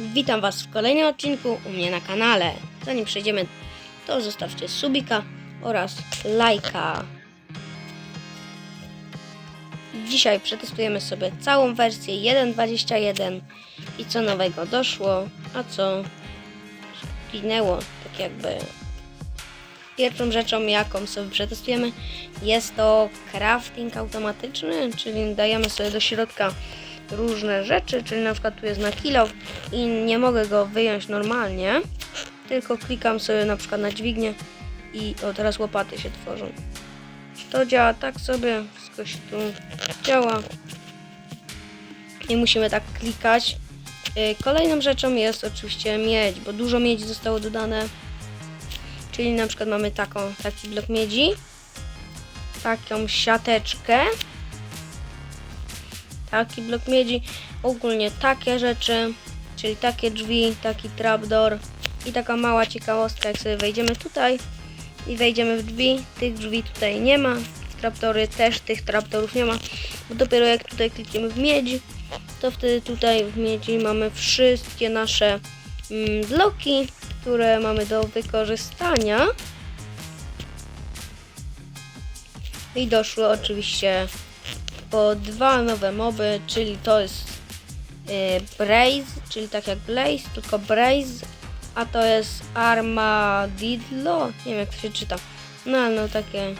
Witam Was w kolejnym odcinku u mnie na kanale. Zanim przejdziemy, to zostawcie subika oraz lajka. Dzisiaj przetestujemy sobie całą wersję 1.21 i co nowego doszło, a co zginęło, tak jakby. Pierwszą rzeczą, jaką sobie przetestujemy, jest to crafting automatyczny, czyli dajemy sobie do środka różne rzeczy, czyli na przykład tu jest na kilo i nie mogę go wyjąć normalnie, tylko klikam sobie na przykład na dźwignię i o teraz łopaty się tworzą. To działa tak sobie, wszystko się tu działa i musimy tak klikać. Y, Kolejną rzeczą jest oczywiście miedź, bo dużo miedzi zostało dodane, czyli na przykład mamy taką, taki blok miedzi, taką siateczkę, taki blok miedzi, ogólnie takie rzeczy, czyli takie drzwi, taki trapdoor i taka mała ciekawostka, jak sobie wejdziemy tutaj i wejdziemy w drzwi, tych drzwi tutaj nie ma, w trapdory też tych trapdorów nie ma, bo dopiero jak tutaj klikniemy w miedź, to wtedy tutaj w miedzi mamy wszystkie nasze mm, bloki, które mamy do wykorzystania. I doszły oczywiście po dwa nowe moby, czyli to jest y, Braze, czyli tak jak Blaze, tylko Braze, a to jest Armadillo, nie wiem jak to się czyta. No, no takie,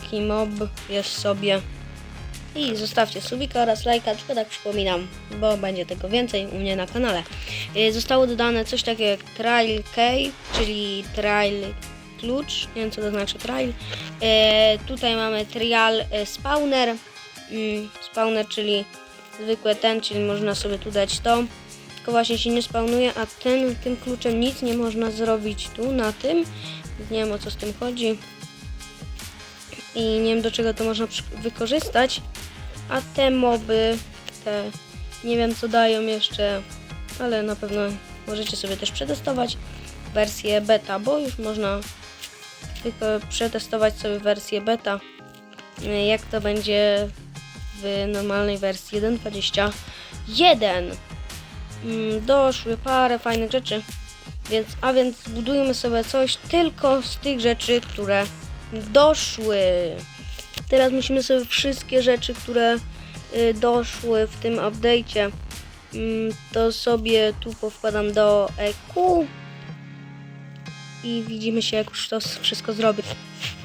taki mob jest sobie. I zostawcie subika oraz lajka, tylko tak przypominam, bo będzie tego więcej u mnie na kanale. Y, Zostało dodane coś takiego jak Trail Key, czyli Trail Klucz, nie wiem co to znaczy Trail. E, tutaj mamy Trial Spawner, mm, Spawner, czyli zwykły ten, czyli można sobie tu dać to, tylko właśnie się nie spawnuje, a ten, tym kluczem nic nie można zrobić tu, na tym. Nie wiem o co z tym chodzi. I nie wiem do czego to można wykorzystać. A te moby, te nie wiem co dają jeszcze, ale na pewno możecie sobie też przetestować wersję beta, bo już można tylko przetestować sobie wersję beta, jak to będzie w normalnej wersji 1.21. Mm, Doszły parę fajnych rzeczy, więc, a więc zbudujmy sobie coś tylko z tych rzeczy, które doszły. Teraz musimy sobie wszystkie rzeczy, które y, doszły w tym update'cie, mm, to sobie tu powkładam do EQ i widzimy się, jak już to wszystko zrobię.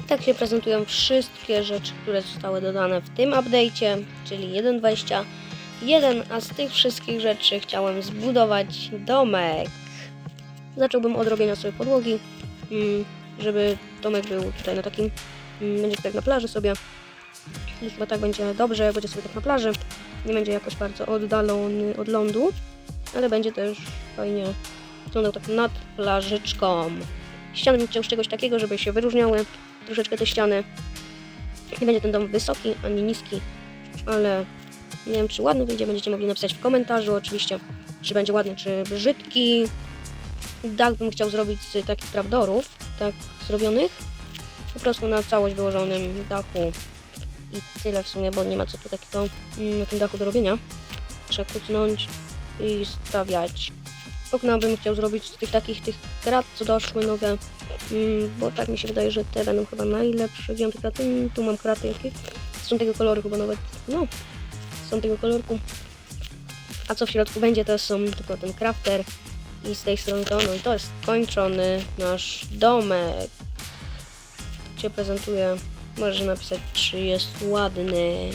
Tak się prezentują wszystkie rzeczy, które zostały dodane w tym update'cie, czyli 1.21, a z tych wszystkich rzeczy chciałem zbudować domek. Zacząłbym od robienia sobie podłogi, mm, żeby domek był tutaj na takim, mm, będzie tak na plaży sobie. I chyba tak będzie dobrze, będzie sobie tak na plaży. Nie będzie jakoś bardzo oddalony od lądu, ale będzie też fajnie wyglądał tak nad plażyczką. Ściany chciał z czegoś takiego, żeby się wyróżniały troszeczkę te ściany. Nie będzie ten dom wysoki ani niski, ale nie wiem czy ładny wyjdzie. Będziecie mogli napisać w komentarzu oczywiście, czy będzie ładny, czy brzydki. Dach bym chciał zrobić z takich trapdorów, tak zrobionych. Po prostu na całość wyłożonym dachu. I tyle w sumie, bo nie ma co tu takiego na tym dachu do robienia. Trzeba kucnąć i stawiać. Okna bym chciał zrobić z tych takich tych krat, co doszły nowe, mm, bo tak mi się wydaje, że te będą chyba najlepsze. Wziąłem te kraty, mm, tu mam kraty jakie. Są tego koloru chyba nawet, no, są tego kolorku. A co w środku będzie, to są tylko ten crafter i z tej strony to, no i to jest kończony nasz domek. Się prezentuje. Możesz napisać, czy jest ładny.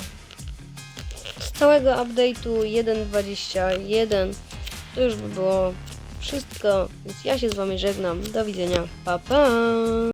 Z całego update'u 1.21 to już by było wszystko, więc ja się z Wami żegnam. Do widzenia. Pa, pa!